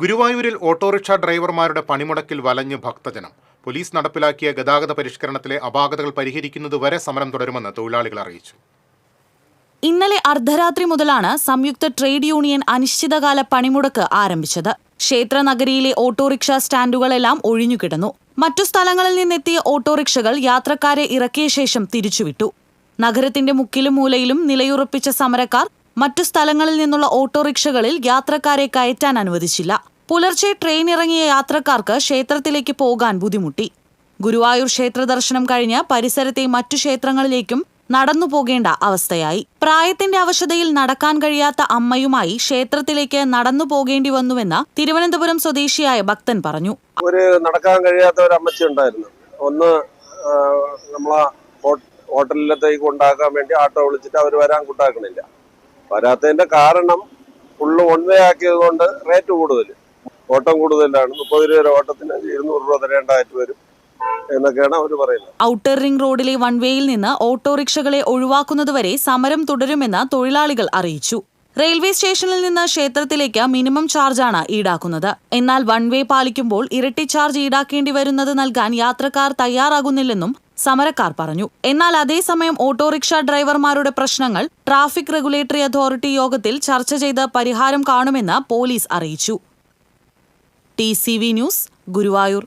ഗുരുവായൂരിൽ ഓട്ടോറിക്ഷ ഡ്രൈവർമാരുടെ പണിമുടക്കിൽ വലഞ്ഞ് ഭക്തജനം. പോലീസ് നടപ്പിലാക്കിയ ഗതാഗത പരിഷ്കരണത്തിലെ അപാകതകൾ പരിഹരിക്കുന്നതുവരെ സമരം തുടരുമെന്ന് തൊഴിലാളികൾ അറിയിച്ചു. ഇന്നലെ അർദ്ധരാത്രി മുതലാണ് സംയുക്ത ട്രേഡ് യൂണിയൻ അനിശ്ചിതകാല പണിമുടക്ക് ആരംഭിച്ചത്. ക്ഷേത്രനഗരിയിലെ ഓട്ടോറിക്ഷ സ്റ്റാൻഡുകളെല്ലാം ഒഴിഞ്ഞുകിടന്നു. മറ്റു സ്ഥലങ്ങളിൽ നിന്നെത്തിയ ഓട്ടോറിക്ഷകൾ യാത്രക്കാരെ ഇറക്കിയ ശേഷം തിരിച്ചുവിട്ടു. നഗരത്തിന്റെ മുക്കിലും മൂലയിലും നിലയുറപ്പിച്ച സമരക്കാർ മറ്റു സ്ഥലങ്ങളിൽ നിന്നുള്ള ഓട്ടോറിക്ഷകളിൽ യാത്രക്കാരെ കയറ്റാൻ അനുവദിച്ചില്ല. പുലർച്ചെ ട്രെയിൻ ഇറങ്ങിയ യാത്രക്കാർക്ക് ക്ഷേത്രത്തിലേക്ക് പോകാൻ ബുദ്ധിമുട്ടി. ഗുരുവായൂർ ക്ഷേത്ര ദർശനം കഴിഞ്ഞ് പരിസരത്തെ മറ്റു ക്ഷേത്രങ്ങളിലേക്കും നടന്നു പോകേണ്ട അവസ്ഥയായി. പ്രായത്തിന്റെ അവശതയിൽ നടക്കാൻ കഴിയാത്ത അമ്മയുമായി ക്ഷേത്രത്തിലേക്ക് നടന്നു പോകേണ്ടി വന്നുവെന്ന് തിരുവനന്തപുരം സ്വദേശിയായ ഭക്തൻ പറഞ്ഞു. ഒരു നടക്കാൻ കഴിയാത്ത ഒരു അമ്മച്ചി ഉണ്ടായിരുന്നു. ഒന്ന് നമ്മളെ ഹോട്ടലിലത്തേക്ക് കൊണ്ടാക്കാൻ വേണ്ടി ആട്ടോ വിളിച്ചിട്ട് അവർ വരാൻ കൂട്ടാക്കണില്ല. വരാത്തതിന്റെ കാരണം ഫുള്ള് വൺ വേ ആക്കിയത് കൊണ്ട് റേറ്റ് കൂടുതൽ ഓട്ടം കൂടുതലാണ്. മുപ്പത് രൂപ ഓട്ടത്തിന് ഇരുന്നൂറ് രൂപ തരേണ്ടതായിട്ട് വരും എന്നൊക്കെയാണ് അവർ പറയുന്നത്. ഔട്ടർ റിംഗ് റോഡിലെ വൺവേയിൽ നിന്ന് ഓട്ടോറിക്ഷകളെ ഒഴിവാക്കുന്നതുവരെ സമരം തുടരുമെന്ന് തൊഴിലാളികൾ അറിയിച്ചു. റെയിൽവേ സ്റ്റേഷനിൽ നിന്ന് ക്ഷേത്രത്തിലേക്ക് മിനിമം ചാർജാണ് ഈടാക്കുന്നത്. എന്നാൽ വൺ വേ പാലിക്കുമ്പോൾ ഇരട്ടി ചാർജ് ഈടാക്കേണ്ടി വരുന്നത് നൽകാൻ യാത്രക്കാർ തയ്യാറാകുന്നില്ലെന്നും സമരക്കാർ പറഞ്ഞു. എന്നാൽ അതേസമയം ഓട്ടോറിക്ഷ ഡ്രൈവർമാരുടെ പ്രശ്നങ്ങൾ ട്രാഫിക് റെഗുലേറ്ററി അതോറിറ്റി യോഗത്തിൽ ചർച്ച ചെയ്ത് പരിഹാരം കാണുമെന്ന് പോലീസ് അറിയിച്ചു. T news Guruvayur.